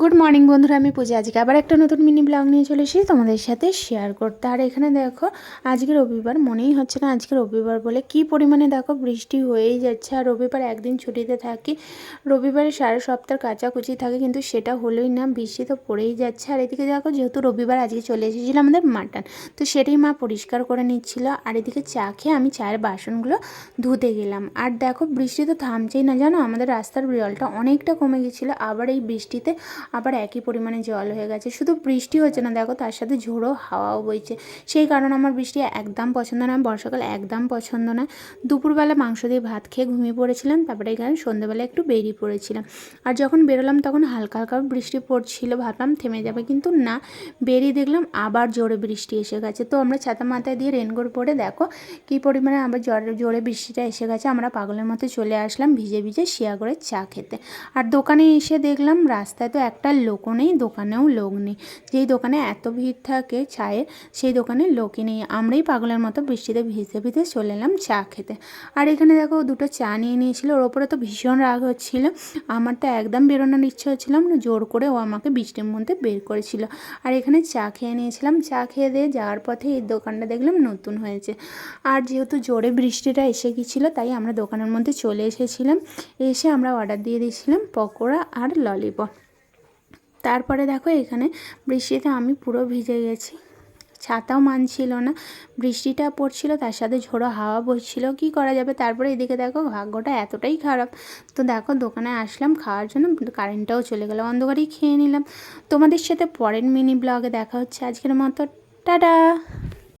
Good morning বন্ধুরা, আমি পূজা। আজকে আবার একটা নতুন মিনি ব্লগ নিয়ে চলে এসেছি তোমাদের সাথে শেয়ার করতে। আর এখানে দেখো, আজকে রবিবার, মনেই হচ্ছে না আজকে রবিবার বলে কি পরিমাণে দেখো বৃষ্টি হয়েই যাচ্ছে। আর রবিবার একদিন ছুটিতে থাকি, রবিবারে সারা সপ্তাহ কাচাকুচি থাকে, কিন্তু সেটা হলোই না, বৃষ্টি তো পড়েই যাচ্ছে। আর এদিকে দেখো, যেহেতু রবিবার আজকে চলে এসেছিল আমাদের মাটন তো সেটাই মা পরিষ্কার করে নিচ্ছিল। আর এদিকে চা খেয়ে আমি চায়ের বাসনগুলো ধুতে গেলাম। আর দেখো, বৃষ্টি তো থামছেই না, জানো? আমাদের রাস্তার জলটা অনেকটা কমে গেছিল। আবার এই বৃষ্টিতে আবার একই পরিমাণে জল হয়ে গেছে। শুধু বৃষ্টি হচ্ছে না, দেখো তার সাথে ঝোড়ো হাওয়াও বইছে। সেই কারণে আমার বৃষ্টি একদম পছন্দ নয়, বর্ষাকাল একদম পছন্দ নয়। দুপুরবেলা মাংস দিয়ে ভাত খেয়ে ঘুমিয়ে পড়েছিলাম, তারপরে এখানে সন্ধ্যেবেলা একটু বেরিয়ে পড়েছিলাম। আর যখন বেরোলাম তখন হালকা হালকা বৃষ্টি পড়ছিল, ভাবলাম থেমে যাবে, কিন্তু না, বেরিয়ে দেখলাম আবার জোরে বৃষ্টি এসে গেছে। তো আমরা ছাতা মাথায় দিয়ে রেনকোট পরে, দেখো কী পরিমাণে আবার জোরে জোরে বৃষ্টিটা এসে গেছে। আমরা পাগলের মতো চলে আসলাম ভিজে ভিজে শিয়া করে চা খেতে। আর দোকানে এসে দেখলাম রাস্তায় তো একটা লোকও নেই, দোকানেও লোক নেই। যেই দোকানে এত ভিড় থাকে চায়ের, সেই দোকানে লোকই নেই। আমরাই পাগলের মতো বৃষ্টিতে ভিজতে ভিজতে চলে এলাম চা খেতে। আর এখানে দেখো দুটো চা নিয়ে নিয়েছিল, ওর ওপরে তো ভীষণ রাগ হচ্ছিল। আমার তো একদম বেরোনোর ইচ্ছে হচ্ছিলাম না, জোর করে ও আমাকে বৃষ্টির মধ্যে বের করেছিল। আর এখানে চা খেয়ে নিয়েছিলাম। চা খেয়ে দিয়ে যাওয়ার পথে এই দোকানটা দেখলাম নতুন হয়েছে। আর যেহেতু জোরে বৃষ্টিটা এসে গিয়েছিল, তাই আমরা দোকানের মধ্যে চলে এসেছিলাম। এসে আমরা অর্ডার দিয়ে দিয়েছিলাম পকোড়া আর ললিপপ তারপরে দেখো এখানে বৃষ্টিতে আমি পুরো ভিজে গেছি। ছাতাও মানছিল না। বৃষ্টিটা পড়ছিল, তার সাথে ঝোড়ো হাওয়া বসছিল কি করা যাবে? তারপরে এদিকে দেখো ভাগ্যটা এতটাই খারাপ। তো দেখো দোকানে আসলাম, খাওয়ার জন্য কারেন্টটাও চলে গেল, অন্ধকারেই খেয়ে নিলাম। তোমাদের সাথে পরের মিনি ব্লগে দেখা হচ্ছে। আজকের মতো, টাটা!